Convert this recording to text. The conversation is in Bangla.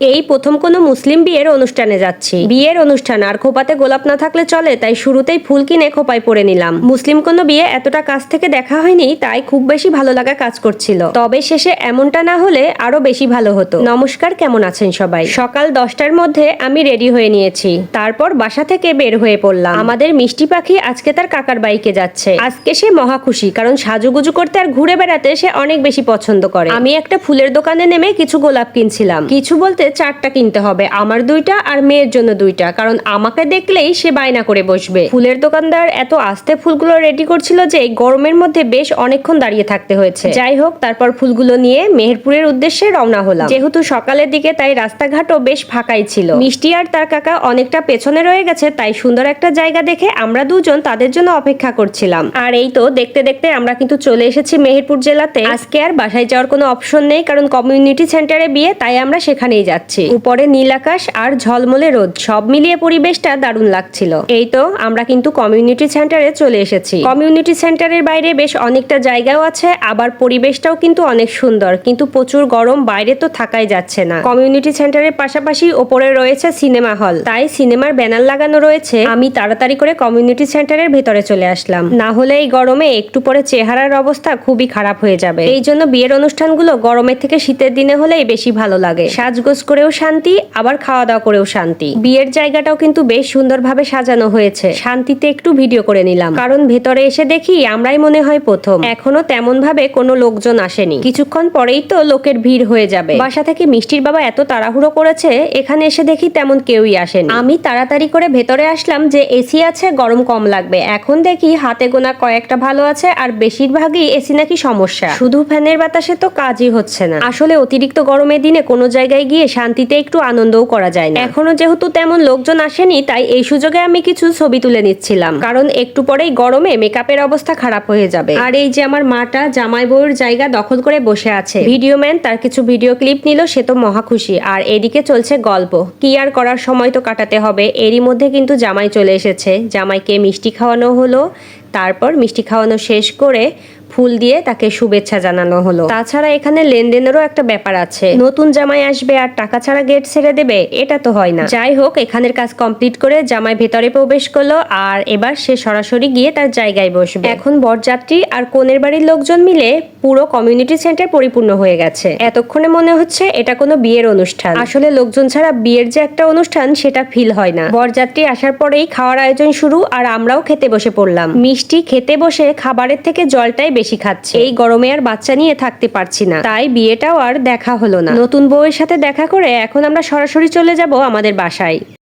এই প্রথম কোনো মুসলিম বিয়ের অনুষ্ঠানে যাচ্ছি। বিয়ের অনুষ্ঠান আর খোপাতে গোলাপ না থাকলে চলে, তাই শুরুতেই ফুল কিনে খোপায় পরে নিলাম। মুসলিম কোনো বিয়ে এতটা কাছ থেকে দেখা হয়নি, তাই খুব বেশি ভালো লাগা কাজ করছিল। তবে শেষে এমনটা না হলে আরও বেশি ভালো হতো। নমস্কার, কেমন আছেন সবাই? সকাল দশটার মধ্যে আমি রেডি হয়ে নিয়েছি। তারপর বাসা থেকে বের হয়ে পড়লাম। আমাদের মিষ্টি পাখি আজকে তার কাকার বাইকে যাচ্ছে। আজকে সে মহা খুশি, কারণ সাজুগুজু করতে আর ঘুরে বেড়াতে সে অনেক বেশি পছন্দ করে। আমি একটা ফুলের দোকানে নেমে কিছু গোলাপ কিনছিলাম। কিছু বলতে চারটা কিনতে হবে, আমার দুইটা আর মেয়ের জন্য দুইটা, কারণ আমাকে দেখলেই সে বায়না করে বসবে। ফুলের দোকানদার এত আস্তে ফুলগুলো রেডি করছিল যে গরমের মধ্যে বেশ অনেকক্ষণ দাঁড়িয়ে থাকতে হয়েছে। যাই হোক, তারপর ফুলগুলো নিয়ে মেহেরপুরের উদ্দেশ্যে রওনা হলাম। যেহেতু সকালের দিকে তাই রাস্তাঘাটও বেশ ফাঁকাই ছিল। মিষ্টি আর তার কাকা অনেকটা পেছনে রয়ে গেছে, তাই সুন্দর একটা জায়গা দেখে আমরা দুজন তাদের জন্য অপেক্ষা করছিলাম। আর এই তো দেখতে দেখতে আমরা কিন্তু চলে এসেছি মেহেরপুর জেলাতে। আজকে আর বাসায় যাওয়ার কোনো অপশন নেই, কারণ কমিউনিটি সেন্টারে বিয়ে, তাই আমরা সেখানেই যাচ্ছি। উপরে নীল আকাশ আর ঝলমলে রোদ। সব মিলিয়ে পরিবেশটা দারুণ লাগছিল। এই তো আমরা কিন্তু কমিউনিটি সেন্টারে চলে এসেছি। কমিউনিটি সেন্টারের বাইরে বেশ অনেকটা জায়গাও আছে, আবার পরিবেশটাও কিন্তু অনেক সুন্দর। কিন্তু প্রচুর গরম, বাইরে তো থাকাই যাচ্ছে না। কমিউনিটি সেন্টারের পাশাপাশি ওপরে রয়েছে সিনেমা হল তাই সিনেমার ব্যানার লাগানো রয়েছে। আমি তাড়াতাড়ি করে কমিউনিটি সেন্টারের ভেতরে চলে আসলাম। না হলে এই গরমে একটু পরে চেহারার অবস্থা খুবই খারাপ হয়ে যাবে। এই জন্য বিয়ের অনুষ্ঠানগুলো গরমের থেকে শীতের দিনে হলেই বেশি ভালো লাগে। সাজগোজ করেও শান্তি, আবার খাওয়া দাওয়া করেও শান্তি। বিয়ের জায়গাটাও কিন্তু বেশ সুন্দরভাবে সাজানো হয়েছে। শান্তিতে একটু ভিডিও করে নিলাম। কারণ ভেতরে এসে দেখি, আমরাই মনে হয় প্রথম। এখনও তেমন ভাবে কোনো লোকজন আসেনি। কিছুক্ষণ পরেই তো লোকের ভিড় হয়ে যাবে। বাসা থেকে মিষ্টির বাবা এত তাড়াহুড়ো করেছে, এখানে এসে দেখি তেমন কেউই আসেনি। আমি তাড়াতাড়ি করে ভেতরে আসলাম যে, এসি আছে, গরম কম লাগবে। এখন দেখি হাতে গোনা কয়েকটা ভালো আছে, আর বেশিরভাগই এসি নাকি সমস্যা। শুধু ফ্যানের বাতাসে তো কাজই হচ্ছে না। আসলে অতিরিক্ত গরমের দিনে কোনো জায়গায় গিয়ে শান্তিতে একটু আনন্দও করা যায় না। এখনও যেহেতু তেমন লোকজন আসেনি, তাই এই সুযোগে আমি কিছু ছবি তুলে নিচ্ছিলাম। কারণ একটু পরেই গরমে মেকআপের অবস্থা খারাপ হয়ে যাবে। আর এই যে আমার মাটা জামাই বউয়ের জায়গা দখল করে বসে আছে। ভিডিও ম্যান তার কিছু ভিডিও ক্লিপ নিল, সে তো মহা খুশি। আর এদিকে চলছে গল্প। কি আর করার সময় তো কাটাতে হবে। এরই মধ্যে কিন্তু জামাই চলে এসেছে। জামাইকে মিষ্টি খাওয়ানো হলো। তারপর মিষ্টি খাওয়ানো শেষ করে ফুল দিয়ে তাকে শুভেচ্ছা জানানো হলো। তাছাড়া এখানে লেনদেনেরও একটা ব্যাপার আছে। নতুন জামাই আসবে আর টাকা ছাড়া গেট ছেড়ে দেবে, এটা তো হয় না। যাই হোক, এখানের কাজ কমপ্লিট করে জামাই ভেতরে প্রবেশ করল আর এবার সে সরাসরি গিয়ে তার জায়গায় বসবে। এখন বরযাত্রী আর কোনের বাড়ির লোকজন মিলে পুরো কমিউনিটি সেন্টার পরিপূর্ণ হয়ে গেছে। এতক্ষণে মনে হচ্ছে এটা কোনো বিয়ের অনুষ্ঠান। আসলে লোকজন ছাড়া বিয়ের যে একটা অনুষ্ঠান, সেটা ফিল হয় না। বরযাত্রী আসার পরেই খাওয়ার আয়োজন শুরু আর আমরাও খেতে বসে পড়লাম। মিষ্টি খেতে বসে খাবারের থেকে জলটাই বেশি খাচ্ছে। এই গরমে আর বাচ্চা নিয়ে থাকতে পারছি না। তাই বিয়েটাও আর দেখা হলো না। নতুন বউয়ের সাথে দেখা করে এখন আমরা সরাসরি চলে যাব আমাদের বাসায়।